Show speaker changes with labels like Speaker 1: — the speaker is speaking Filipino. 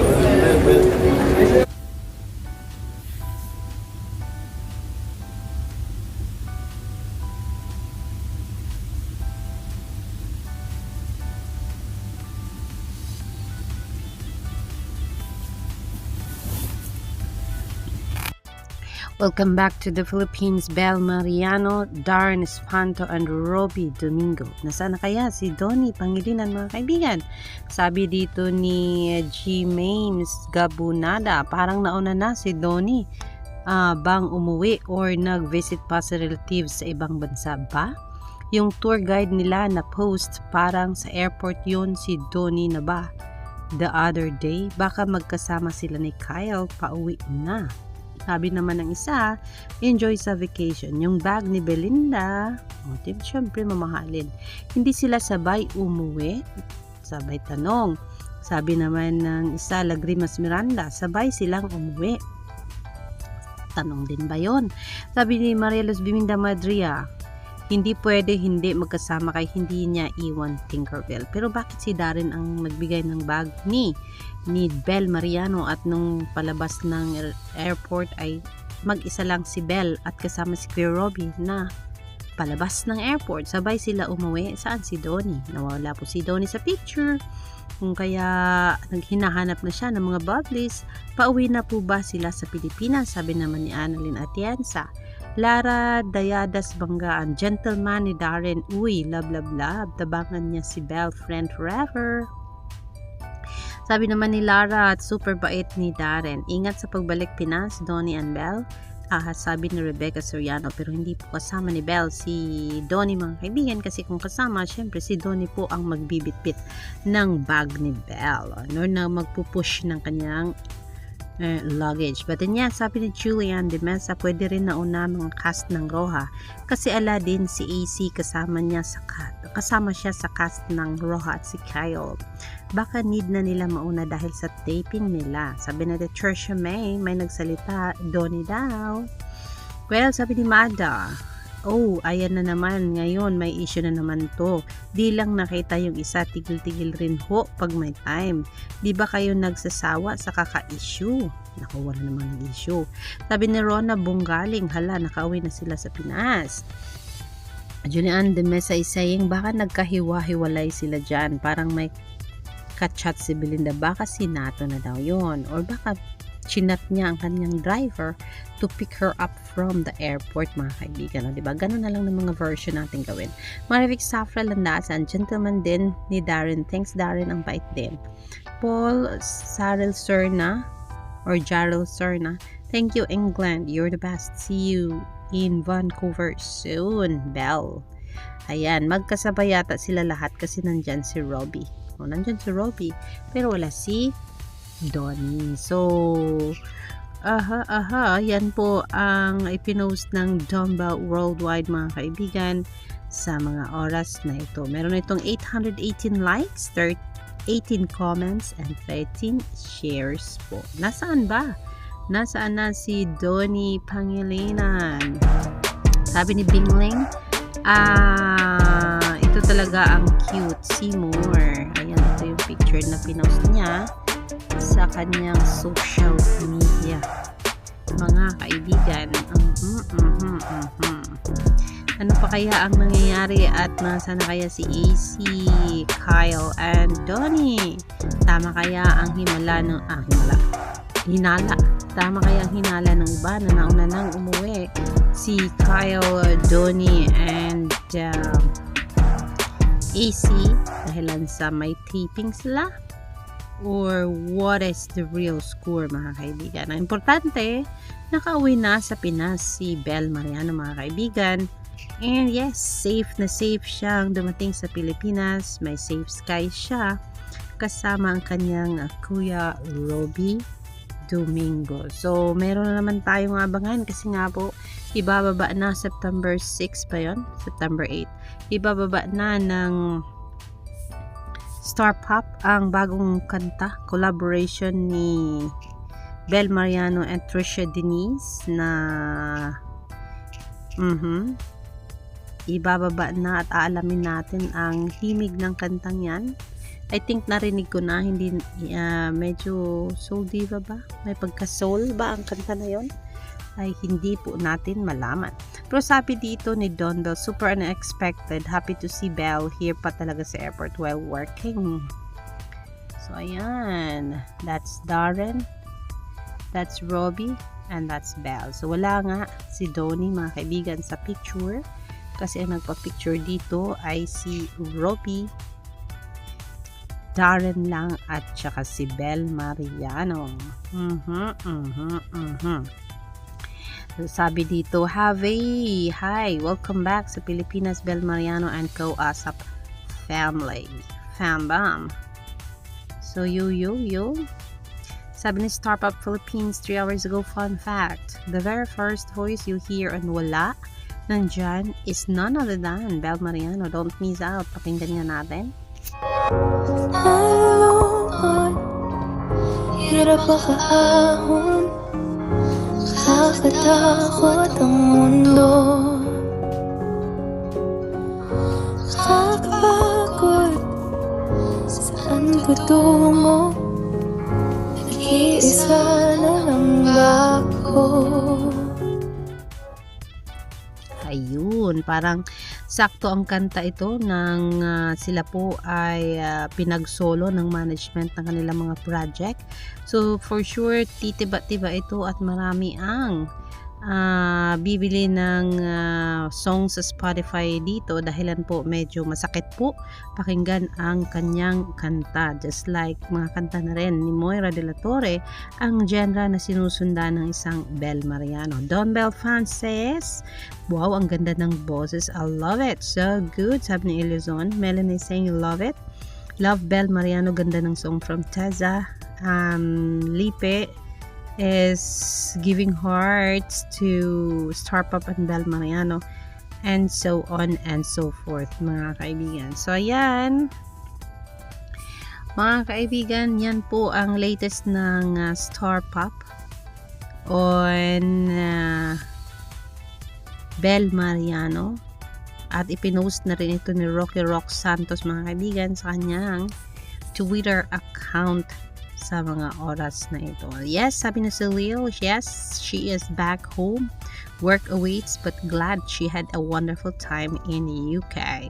Speaker 1: Thank you. Welcome back to the Philippines. Bel Mariano, Darren Espanto, and Robbie Domingo. Nasaan na kaya si Donnie Pangilinan mga kaibigan? Sabi dito ni G. Mames Gabunada, parang nauna na si Donnie ah, bang umuwi or nag-visit pa sa relatives sa ibang bansa ba? Yung tour guide nila na post parang sa airport yon si Donnie na ba? The other day, baka magkasama sila ni Kyle pauwi na. Sabi naman ng isa, enjoy sa vacation. Yung bag ni Belinda, o, di, syempre mamahalin. Hindi sila sabay umuwi. Sabay tanong. Sabi naman ng isa, Lagrimas Miranda, sabay silang umuwi. Tanong din ba yon? Sabi ni Marielos Biminda Madria, hindi pwede hindi magkasama kay hindi niya iwan Tinkerbell. Pero bakit si Darren ang nagbigay ng bag ni ni Bel Mariano at nung palabas ng air- airport ay mag-isa lang si Bel at kasama si Kuya Robbie na palabas ng airport. Sabay sila umuwi. Saan si Donnie? Nawala po si Donnie sa picture. Kung kaya naghinahanap na siya ng mga bubblies, pauwi na po ba sila sa Pilipinas? Sabi naman ni Annalyn Atienza. Lara Dayadas Banggaan, gentleman ni Darren, uy, love, love, love, tabangan niya si Belle, friend forever. Sabi naman ni Lara at super bait ni Darren, ingat sa pagbalik Pinas, Donnie and Belle. Ah, sabi ni Rebecca Soriano, pero hindi po kasama ni Belle si Donnie mga kaibigan kasi kung kasama, syempre si Donnie po ang magbibitbit ng bag ni Belle no, na magpupush ng kanyang eh, luggage. But then yan, sabi ni Julian de Mesa, pwede rin nauna mga cast ng Roja. Kasi ala din si AC kasama niya sa ka- kasama siya sa cast ng Roja at si Kyle. Baka need na nila mauna dahil sa taping nila. Sabi na ni Trisha May, may nagsalita, Donnie daw. Well, sabi ni Mada, Oh, ayan na naman. Ngayon, may issue na naman to. Di lang nakita yung isa, tigil-tigil rin ho pag may time. Di ba kayo nagsasawa sa kaka-issue? Naku, wala namang issue. Sabi ni Rona Bunggaling, hala, nakauwi na sila sa Pinas. Julian de Mesa is saying, baka nagkahiwa-hiwalay sila dyan. Parang may kachat si Belinda. Baka sinato na daw yon Or baka chinat niya ang kanyang driver to pick her up from the airport, mga kaibigan. O, diba? Ganun na lang ng mga version natin gawin. Marivik Safra Landasan, gentleman din ni Darren. Thanks, Darren. Ang bait din. Paul Sarel Serna or Jarrell Serna. Thank you, England. You're the best. See you in Vancouver soon, Bell. Ayan, magkasabay yata sila lahat kasi nandyan si Robbie. O, nandyan si Robbie. Pero wala si Donnie. So, aha, aha, yan po ang ipinost ng Dumba Worldwide mga kaibigan sa mga oras na ito. Meron itong 818 likes, 13 18 comments, and 13 shares po. Nasaan ba? Nasaan na si Donnie Pangilinan? Sabi ni Bingling, ah, ito talaga ang cute. See more. Ayan, ito yung picture na pinost niya sa kanyang social media. Mga kaibigan. Mhm, mhm, mhm. Ano pa kaya ang nangyayari at nasa na kaya si AC, Kyle, and Donnie? Tama kaya ang himala ng... Ah, himala. Hinala. Tama kaya ang hinala ng iba na nauna nang umuwi? Si Kyle, Donnie, and um, AC dahilan sa may taping sila? Or what is the real score mga kaibigan. Ang importante, nakauwi na sa Pinas si Bel Mariano mga kaibigan. And yes, safe na safe siyang dumating sa Pilipinas. May safe sky siya kasama ang kanyang uh, kuya Robbie Domingo. So, meron na naman tayong abangan kasi nga po, ibababa na September 6 pa yon September 8. Ibababa na ng Star Pop ang bagong kanta collaboration ni Bel Mariano and Trisha Denise na mhm ibababa na at aalamin natin ang himig ng kantang yan I think narinig ko na, hindi, ah, medyo soul diva ba? May pagka-soul ba ang kanta na yon? Ay hindi po natin malaman. Pero sabi dito ni Don Bell, super unexpected. Happy to see Belle here pa talaga sa airport while working. So, ayan. That's Darren. That's Robbie. And that's Belle. So, wala nga si Donnie, mga kaibigan, sa picture. Kasi ang nagpa-picture dito ay si Robbie, Darren lang, at saka si Belle Mariano. Mhm, mhm, mhm. Sabi dito, a hi, welcome back sa Pilipinas, Bel Mariano and Co-ASAP family. Fambam. So, yo, yo, yo. Sabi ni Startup Philippines 3 hours ago, fun fact, the very first voice you hear on Wala nandyan is none other than Bel Mariano. Don't miss out. Pakinggan nga natin.
Speaker 2: Nalulungkot Hirap makaahon Nakakatakot ang mundo. Nakakapagod. Saan ko tungo Nag-iisa na lang ba ako
Speaker 1: Ayun, parang sakto ang kanta ito nang ah, sila po ay ah, pinagsolo ng management ng kanilang mga project. So for sure, titiba-tiba ito at marami ang ah, bibili ng ah, song sa Spotify dito dahilan po medyo masakit po pakinggan ang kanyang kanta. Just like mga kanta na rin ni Moira de la Torre, ang genre na sinusundan ng isang Bel Mariano. Don Bell fan says, Wow, ang ganda ng boses. I love it. So good. Sabi ni Elizon. Melanie saying, love it. Love Bell Mariano. Ganda ng song from Teza. Um, Lipe is giving hearts to Star Pop and Bell Mariano. And so on and so forth, mga kaibigan. So, ayan. Mga kaibigan, yan po ang latest ng uh, Star Pop on uh, Bel Mariano at ipinost na rin ito ni Rocky Rock Santos mga kaibigan sa kanyang Twitter account sa mga oras na ito. Yes, sabi na si Leo, yes, she is back home. Work awaits but glad she had a wonderful time in UK.